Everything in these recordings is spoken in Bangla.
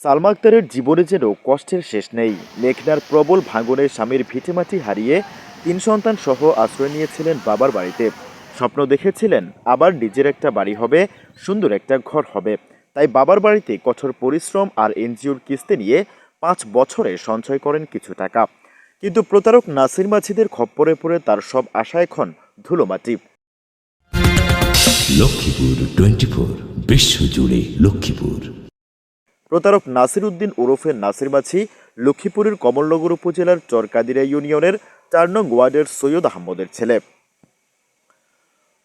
সালমা আক্তারের জীবনে যেন কষ্টের শেষ নেই মেঘনার প্রবল ভাঙনে স্বামীর ভিটেমাটি হারিয়ে তিন সন্তান সহ আশ্রয় নিয়েছিলেন বাবার বাড়িতে। স্বপ্ন দেখেছিলেন, আবার নিজের একটা বাড়ি হবে, সুন্দর একটা ঘর হবে। তাই বাবার বাড়িতে কঠোর পরিশ্রম আর এনজিওর কিস্তি নিয়ে পাঁচ বছরে সঞ্চয় করেন কিছু টাকা। কিন্তু প্রতারক নাসির মাঝিদের খপ্পরে পড়ে তার সব আশা এখন ধুলোমাটি। লক্ষ্মীপুর টোয়েন্টি ফোর বিশ্বজুড়ে লক্ষ্মীপুর। প্রতারক নাসির উদ্দিন ওরফে নাসির মাছি লক্ষ্মীপুরের কমলনগর উপজেলার চরকাদিরা ইউনিয়নের চার নং ওয়ার্ডের সৈয়দ আহমদের ছেলে।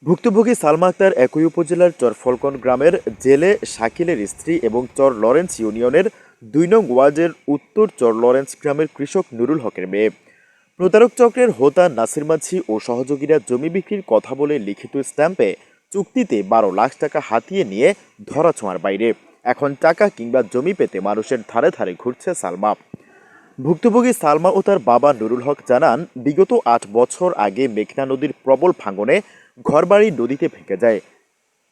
ভুক্তভোগী সালমা আক্তার একই উপজেলার চর ফলকন গ্রামের জেলে শাকিলের স্ত্রী এবং চর লরেন্স ইউনিয়নের দুই নং ওয়ার্ডের উত্তর চর লরেন্স গ্রামের কৃষক নুরুল হকের মেয়ে। প্রতারক চক্রের হোতা নাসির মাঝি ও সহযোগীরা জমি বিক্রির কথা বলে লিখিত স্ট্যাম্পে চুক্তিতে বারো লাখ টাকা হাতিয়ে নিয়ে ধরাছোঁয়ার বাইরে। এখন টাকা কিংবা জমি পেতে মানুষের ধারে ধারে ঘুরছে সালমা। ভুক্তভোগী সালমা ও তার বাবা নুরুল হক জানান, বিগত আট বছর আগে মেঘনা নদীর প্রবল ভাঙনে ঘরবাড়ি নদীতে ভেঙে যায়।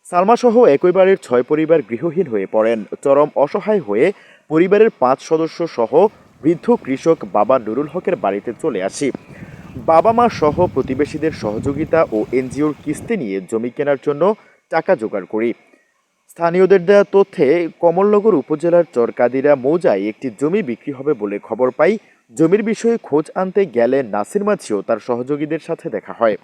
সালমা সহ একই বাড়ির ছয় পরিবার গৃহহীন হয়ে পড়েন। চরম অসহায় হয়ে পরিবারের পাঁচ সদস্য সহ বৃদ্ধ কৃষক বাবা নুরুল হকের বাড়িতে চলে আসি। বাবা মা সহ প্রতিবেশীদের সহযোগিতা ও এনজিওর কিস্তি নিয়ে জমি কেনার জন্য টাকা জোগাড় করি। স্থানীয়দের দেওয়া তথ্যে, কমলনগর উপজেলার চরকাদিরা মৌজায় একটি জমি বিক্রি হবে বলে খবর পাই। জমির বিষয়ে খোঁজ আনতে গেলে নাসির মাছিও তার সহযোগীদের সাথে দেখা হয়।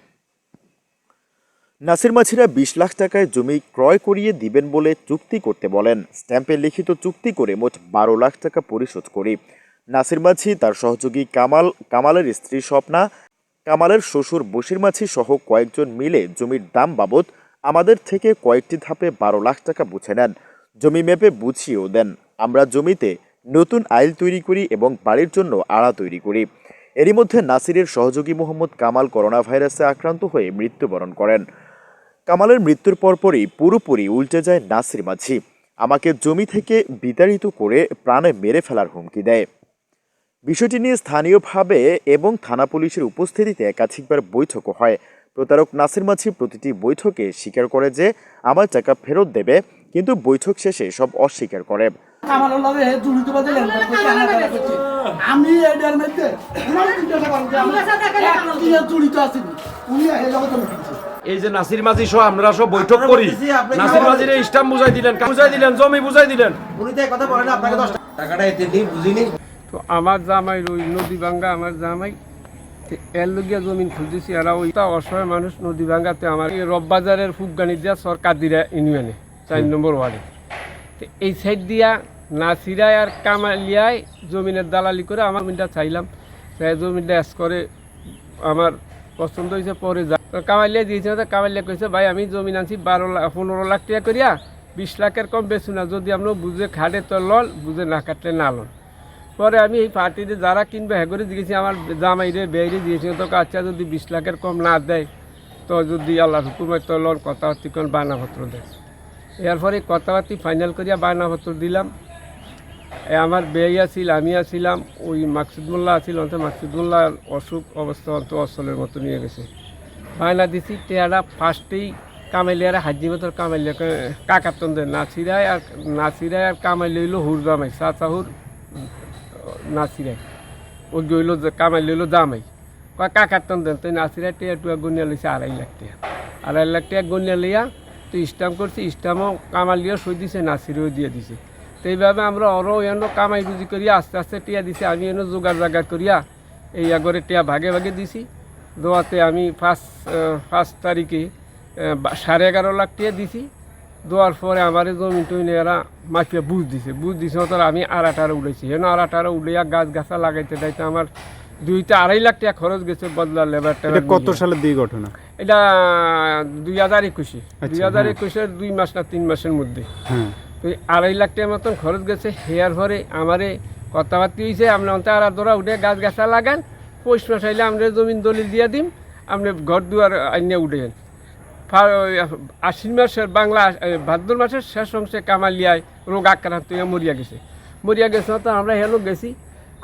নাসির মাছিরা বিশ লাখ টাকায় জমি ক্রয় করিয়ে দিবেন বলে চুক্তি করতে বলেন। স্ট্যাম্পে লিখিত চুক্তি করে মোট বারো লাখ টাকা পরিশোধ করি। নাসির মাছি তার সহযোগী কামাল, কামালের স্ত্রী স্বপ্না কামালের শ্বশুর বশির মাছি সহ কয়েকজন মিলে জমির দাম বাবদ আমাদের থেকে কয়েকটি ধাপে বারো লাখ টাকা বুঝে নেন। জমি মেপে বুঝিয়েও দেন। আমরা জমিতে নতুন আইল তৈরি করি এবং বাড়ির জন্য আড়া তৈরি করি। এরই মধ্যে নাসিরের সহযোগী মোহাম্মদ কামাল করোনা ভাইরাসে আক্রান্ত হয়ে মৃত্যুবরণ করেন। কামালের মৃত্যুর পরপরই পুরোপুরি উল্টে যায় নাসির মাঝি। আমাকে জমি থেকে বিতাড়িত করে প্রাণে মেরে ফেলার হুমকি দেয়। বিষয়টি নিয়ে স্থানীয়ভাবে এবং থানা পুলিশের উপস্থিতিতে একাধিকবার বৈঠকও হয়। প্রতারক নাসির মাঝি প্রতিটি বৈঠকে স্বীকার করে যে আমার টাকা ফেরত দেবে কিন্তু বৈঠক শেষে সব অস্বীকার করে। আমি এটার মধ্যে জড়িত আছি উনি এই যে নাসির মাঝি সহ আমরা সব বৈঠক করি। নাসির মাঝির স্টাম্প বুঝাই দিলেন বুঝাই দিলেন জমি বুঝাই দিলেন। উনি তো কথা বলেন আপনাকে দশ টাকাটা এতে দিই বুঝিনি। তো আমার জামাই ওই নদী ভাঙ্গা আমার জামাই এর লগিয়া জমিন খুঁজেছি এরা ওইটা অসহায় মানুষ নদী ভাঙ্গাতে আমার এই রববাজারের ফুকগানি দিয়া সরকার দিরা ইউনিয়নে চার নম্বর ওয়ার্ডে। তো এই সাইড দিয়া নাসিরায় আর কামালিয়ায় জমিনের দালালি করে আমার জমিনটা চাইলাম। চাই জমিনটা এস করে আমার পছন্দ হয়েছে পরে যা। কামালিয়া দিয়েছে কামালিয়া কইছে ভাই আমি জমিন আনছি বারো লাখ পনেরো লাখ টাকা করিয়া বিশ লাখের কম বেশি না। যদি আমরা বুঝে খাটে তো লল বুঝে না কাটলে না লন। পরে আমি এই পার্টিতে যারা কিনবে হ্যাঁ করে দিয়েছি আমার জামাইরে বেড়ে দিয়েছি তো আচ্ছা যদি বিশ লাখের কম না দেয়, তো যদি আল্লাহ হুকুমের তো লোন কথাবার্তি কোন বায়নাপত্র দেয় এরপরে কথাবার্তি ফাইনাল করিয়া বায়নাপত্র দিলাম। আমার বেয়ে আছিল, আমি আছিলাম, ওই মাকসুদুল্লাহ আছিল অন্ত মাকসুদুল্লাহ অসুখ অবস্থা অন্ত অসলের মতো নিয়ে গেছে। বায়না দিছি টেয়ারা ফার্স্টেই কামাইলিয়ারা হাজি মতো কামাইলিয়াকে কাকাতন দেয় নাসিরায় আর নাসিরায় আর কামাইলি হইল হুর জামাই চাচাহুর নাসিরায় ও গইল কামাই লইল জামাই কয় কাকাতন দেন তো নাসিরায় টিয়া টুয়া গুনিয়া লইছে আড়াই লাখ টাকা আড়াই লাখ টাকা গুনিয়া লইয়া তো স্টাম্প করছে স্টাম্পও কামালিয়া সই দিছে নাসিরেও দিয়ে দিছে। তো এইভাবে আমরা অরও এনো কামাই রুজি করিয়া আস্তে আস্তে টিয়া দিছে, আমি এনো জোগাড় জাগাড় করিয়া এই আগরে টিয়া ভাগে ভাগে দিছি। দোয়াতে আমি ফার্স্ট ফার্স্ট তারিখে সাড়ে এগারো লাখ টিয়া দিছি। দেওয়ার পরে আমার জমি টমি এরা মাফিয়া বুঝ দিছে। বুঝ দিছে তো আমি আর আঠারো উড়েছি হেন আর আঠারো উড়িয়া গাছ গাছা লাগাইতে যাইতে আমার দুইটা আড়াই লাখ টাকা খরচ গেছে বদলা লেবার কত সালের দিকে ঘটনা? এটা দুই হাজার একুশে। দুই আচ্ছা, হাজার হ্যাঁ। একুশের দুই মাস না তিন মাসের মধ্যে। হ্যাঁ। তো আড়াই লাখ টাকার মতন খরচ গেছে। হেয়ার পরে আমারে কথাবার্তা হয়েছে আপনি অন্তে আর ধরা উঠে গাছ গাছা লাগান পৌষ মাস আইলে আমরা জমিন দলিল দিয়ে দিম আপনি ঘর দুয়ার আইনে উঠেন আশ্বিন মাসের বাংলা ভাদ্র মাসের শেষ অংশে কামালিয়ায় রোগ আক্রান্ত হয়ে মরিয়া গেছে। মরিয়া গেছে তো আমরা হেলো গেছি।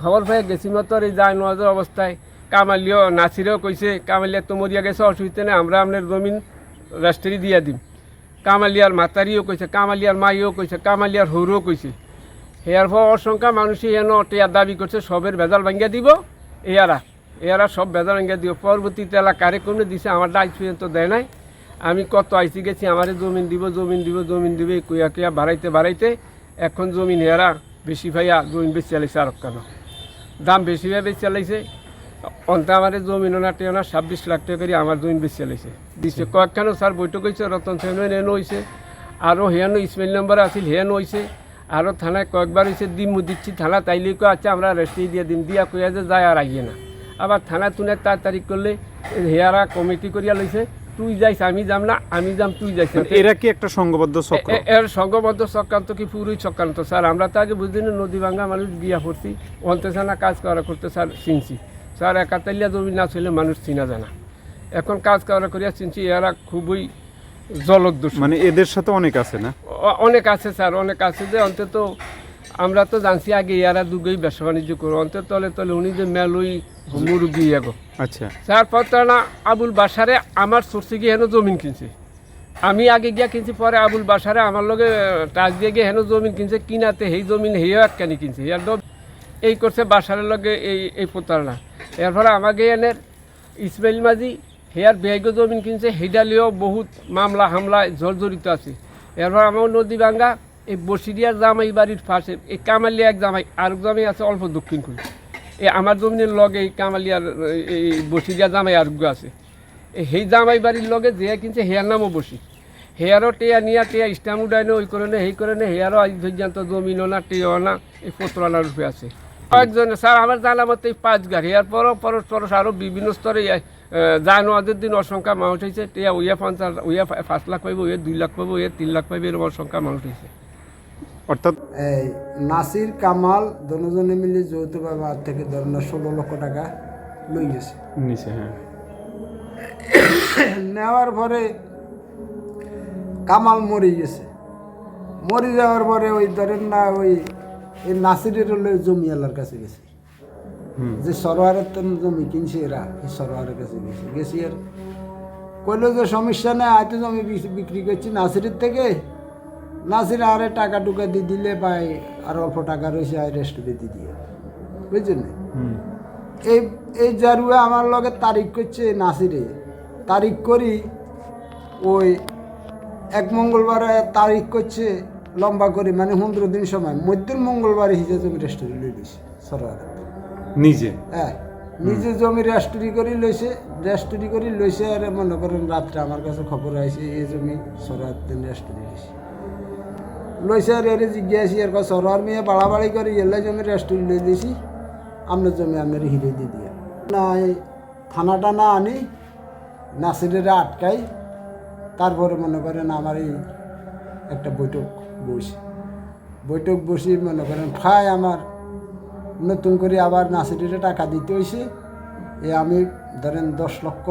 খবর পেয়ে গেছি মতো এই যায় নজর অবস্থায়। কামালিও নাসিরেও কইছে, কামালিয়া তো মরিয়া গেছে, অসুবিধা নেই, আমরা আপনার জমিন রাষ্ট্রি দিয়া দিম। কামালিয়ার মাতারিও কইছে, কামালিয়ার মাইও কইছে, কামালিয়ার হৌরও কইছে। হেয়ার পর অসংখ্যা মানুষই হেন টেয়ার দাবি করছে, সবের ভেজাল ভাঙ্গিয়া দিব। এয়ারা এয়ারা সব ভেজাল ভাঙ্গিয়া দিব। পরবর্তীতে এলা কার্যক্রমে দিছে, আমার আজ পর্যন্ত দেয় নাই। আমি কত আইসি গেছি, আমারে জমিন দিব জমিন দিব, জমিন দিবে, কুয়া কুয়া বাড়াইতে বাড়াইতে এখন জমিন হেয়ারা বেশি ভাইয়া জমিন বেশি চালাইছে আর কেন? দাম বেশি ভাই বেশি চালাইছে অন্তে আমার জমিন না টেনা ছাব্বিশ লাখ টাকা করে আমার জমিন বেশি চালাইছে দিচ্ছে কয়েকখান স্যার বৈঠক হয়েছে রতন সেন এনে হয়েছে আরও হেয়ানো ইসমাইল নম্বর আছিল হেন হয়েছে আরও থানায় কয়েকবার হয়েছে দিমু দিচ্ছি, থানা তাইলে কো আছে আমরা রেস্টি দিয়ে দিন দিয়া কইয়া যে যায় আর আইয়ে না। আবার থানা তুনে তারিখ করলে হেয়ারা কমিটি করিয়া লইছে। তুই যাইস আমি যাম না আমি যাম তুই যাইস। এরা কি একটা সংঘবদ্ধ চক্র? এর সংঘবদ্ধ চক্রান্ত কি পুরোই চক্রান্ত? স্যার আমরা তো আগে বুঝি না নদী ভাঙ্গা মানুষ বিয়া করছি অন্তেছে না কাজ করা করতে স্যার চিনছি। স্যার একাতালিয়া জমি না ছিল মানুষ চিনা জানা। এখন কাজ করা করিয়া চিনছি এরা খুবই জলদস্যু। মানে এদের সাথে অনেক আছে না? অনেক আছে স্যার অনেক আছে যে অন্তত আমরা তো জানছি আগে ইয়ারা দুগেই ব্যবসা বাণিজ্য করো অন্তত তলে তলে উনি যে মেলুই মুরুগি এগো। আচ্ছা। স্যার পত্রানা আবুল বাসারে আমার সোর্সে গিয়ে হেন জমিন কিনছে। আমি আগে গিয়া কিনছি পরে আবুল বাসারে আমার লগে টাচ দিয়ে গিয়ে হেন জমিন কিনছে কিনাতে সেই জমিন হেয়েও একখানি কিনছে। ইয়ার এই করছে বাসারের লগে এই এই প্রতারণা। এরপরে আমাকে এনের ইসমাইল মাঝি হেয়ার বেগ জমিন কিনছে হেডালিও বহুত মামলা হামলা জর্জরিত আছে। এরপর আমার নদী ভাঙ্গা এই বসিরিয়ার জামাই বাড়ির পাশে, এই কামালিয়া এক জামাই আর এক জামাই আছে অল্প দক্ষিণ খুঁজে এই আমার জমিনের লগে এই কামালিয়ার, এই বসিরিয়া জামাই আরোগ্য আছে। এই সেই জামাই বাড়ির লগে যে কিনছে, হেয়ার নামও বসি। হেয়ারও টেয়া নিয়া টেয়া স্টাম উডাইনো ওই করে সেই করে হেয়ারও আজ পর্যন্ত জমিনও না টেয়াও না, এই পত্রানার রূপে আছে। কয়েকজনে, স্যার, আমার জানা মতো এই পাঁচ গাড়ি হেয়ার পরও পরশ আরও বিভিন্ন স্তরে জানুয়াদের দিন অসংখ্যা মানুষ হয়েছে, টেয়া উইয়া পঞ্চাশ, উইয়া পাঁচ লাখ পাইব, উইয়া দুই লাখ পাইব, উইয়া তিন লাখ পাইব, এরকম অসংখ্যা মানুষ হয়েছে। অর্থাৎ এই নাসির কামাল দুজনে মিলে যৌথভাবে আর থেকে ধরেন ষোলো লক্ষ টাকা লই গেছে। নিচে হ্যাঁ। নেওয়ার পরে কামাল মরে গেছে। মরে যাওয়ার পরে ওই ধরেন না ওই এই নাসিরের জমিওয়ালার কাছে গেছে। যে সরোয়ারের তো জমি কিনছে এরা এই সরোয়ারের কাছে গেছে। গেছি আর কইলো যে সমস্যা নেই আয়তো জমি বিক্রি- বিক্রি করছি নাসিরের থেকে। নাসির আরে টাকা টুকা দিয়ে দিলে বা আর অল্প টাকা রয়েছে আর রেস্টুরে দিয়ে দিয়ে। বুঝছেন এই এই জারুয়ে আমার লগে তারিখ করছে নাসিরে তারিখ করি ওই এক মঙ্গলবারে তারিখ করছে লম্বা করে মানে পনেরো দিন সময়। মধ্যের মঙ্গলবারে হিসেবে জমি রেস্টুরি লই লইছে সরকার নিজে? হ্যাঁ নিজে জমি রেস্টুরি করে লইছে রেস্টুরি করে লইছে আর মনে করেন রাত্রে আমার কাছে খবর আইছে এই জমি সরার দিন রেস্টুরি লইছে এর জিজ্ঞাসি আর সরার মেয়ে বাড়াবাড়ি করে, এলে জমি রেস্ট লই দিয়েছি আপনার জমি আপনার হিরে দিয়ে দিয়ে। না থানাটা না আনি, নাসিরের আটকাই, তারপরে মনে করেন আমার এই একটা বৈঠক বসি। বৈঠক বসি মনে করেন খায় আমার নতুন করে আবার নাসিরের টাকা দিতে হয়েছে এ আমি ধরেন দশ লক্ষ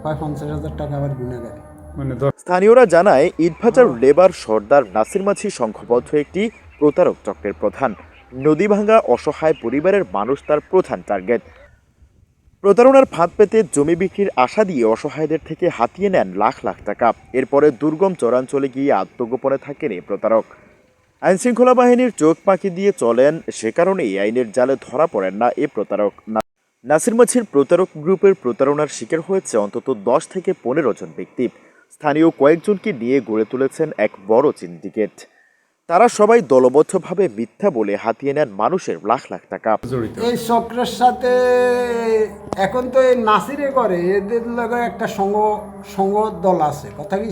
প্রায় পঞ্চাশ হাজার টাকা আবার গুণাগারি। মানে স্থানীয়রা জানায়, ইটভাটার লেবার সর্দার নাসির মাঝি সংঘবদ্ধ একটি প্রতারক চক্রের প্রধান। নদীভাঙ্গা অসহায় পরিবারের মানুষ তার প্রধান টার্গেট প্রতারণার ফাঁদ পেতে জমি বিক্রির আশা দিয়ে অসহায়দের থেকে হাতিয়ে নেন লাখ লাখ টাকা। এরপরে দুর্গম চরাঞ্চলে গিয়ে আত্মগোপনে থাকেন এই প্রতারক। আইনশৃঙ্খলা বাহিনীর চোখ পাখি দিয়ে চলেন, সে কারণেই আইনের জালে ধরা পড়েন না এ প্রতারক। নাসির মাছির প্রতারক গ্রুপের প্রতারণার শিকার হয়েছে অন্তত দশ থেকে পনেরো জন ব্যক্তি। স্থানীয় কয়েকজনকে নিয়ে গড়ে তুলেছেন এক বড় সিন্ডিকেট। তারা সবাই দলবদ্ধভাবে মিথ্যা বলে হাতিয়ে নেন মানুষের লাখ লাখ টাকা। এই চক্রের সাথে এখন তো এই নাসিরে করে এদের লগে একটা সঙ্গ সঙ্গ দল আছে কথা কি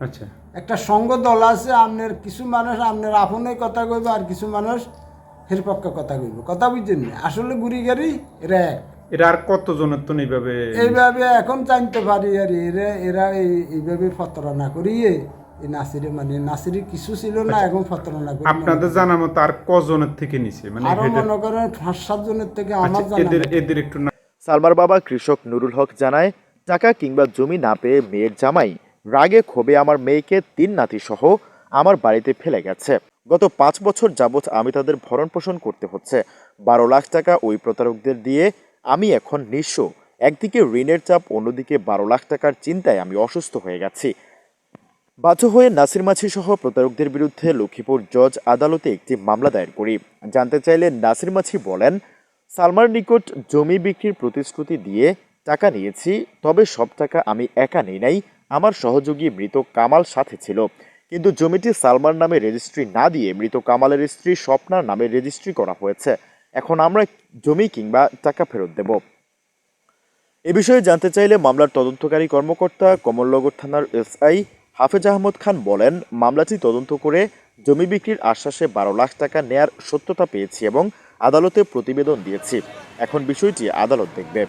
আচ্ছা। একটা সঙ্গ দল আছে আপনার কিছু মানুষ আপনার আপনে কথা কইব আর কিছু মানুষ এর পক্ষে কথা কইব। কথা বুঝছেন না? আসলে গুড়ি গাড়ি এরা এক। এরা আর কতজনের তো এইভাবে? এইভাবে এখন জানতে পারি আর এরা এরা এইভাবে ফতরনা করিয়ে এই নাসিরে মানে নাসিরে কিছু ছিল না এখন ফতরনা করি। আপনাদের জানা মতো আর কজনের থেকে নিছে? মানে আরও মনে করেন পাঁচ সাত জনের থেকে আমার আচ্ছা, জানা এদের এদের একটু সালমার বাবা কৃষক নুরুল হক জানায় টাকা কিংবা জমি না পেয়ে মেয়ের জামাই রাগে ক্ষোভে আমার মেয়েকে তিন নাতি সহ আমার বাড়িতে ফেলে গেছে। গত পাঁচ বছর যাবৎ আমি তাদের ভরণ পোষণ করতে হচ্ছে। বারো লাখ টাকা ওই প্রতারকদের দিয়ে আমি এখন নিঃস্ব। একদিকে ঋণের চাপ, অন্যদিকে বারো লাখ টাকার চিন্তায় আমি অসুস্থ হয়ে গেছি। বাধ্য হয়ে নাসির মাছি সহ প্রতারকদের বিরুদ্ধে লক্ষ্মীপুর জজ আদালতে একটি মামলা দায়ের করি। জানতে চাইলে নাসির মাছি বলেন, সালমার নিকট জমি বিক্রির প্রতিশ্রুতি দিয়ে টাকা নিয়েছি, তবে সব টাকা আমি একা নেই নাই, আমার সহযোগী মৃত কামাল সাথে ছিল। কিন্তু জমিটি সালমার নামে রেজিস্ট্রি না দিয়ে মৃত কামালের স্ত্রী স্বপ্নার নামে রেজিস্ট্রি করা হয়েছে। এখন আমরা জমি কিংবা টাকা ফেরত দেব। এ বিষয়ে জানতে চাইলে মামলার তদন্তকারী কর্মকর্তা কমলনগর থানার এসআই হাফেজ আহমদ খান বলেন, মামলাটি তদন্ত করে জমি বিক্রির আশ্বাসে বারো লাখ টাকা নেয়ার সত্যতা পেয়েছি এবং আদালতে প্রতিবেদন দিয়েছি। এখন বিষয়টি আদালত দেখবে।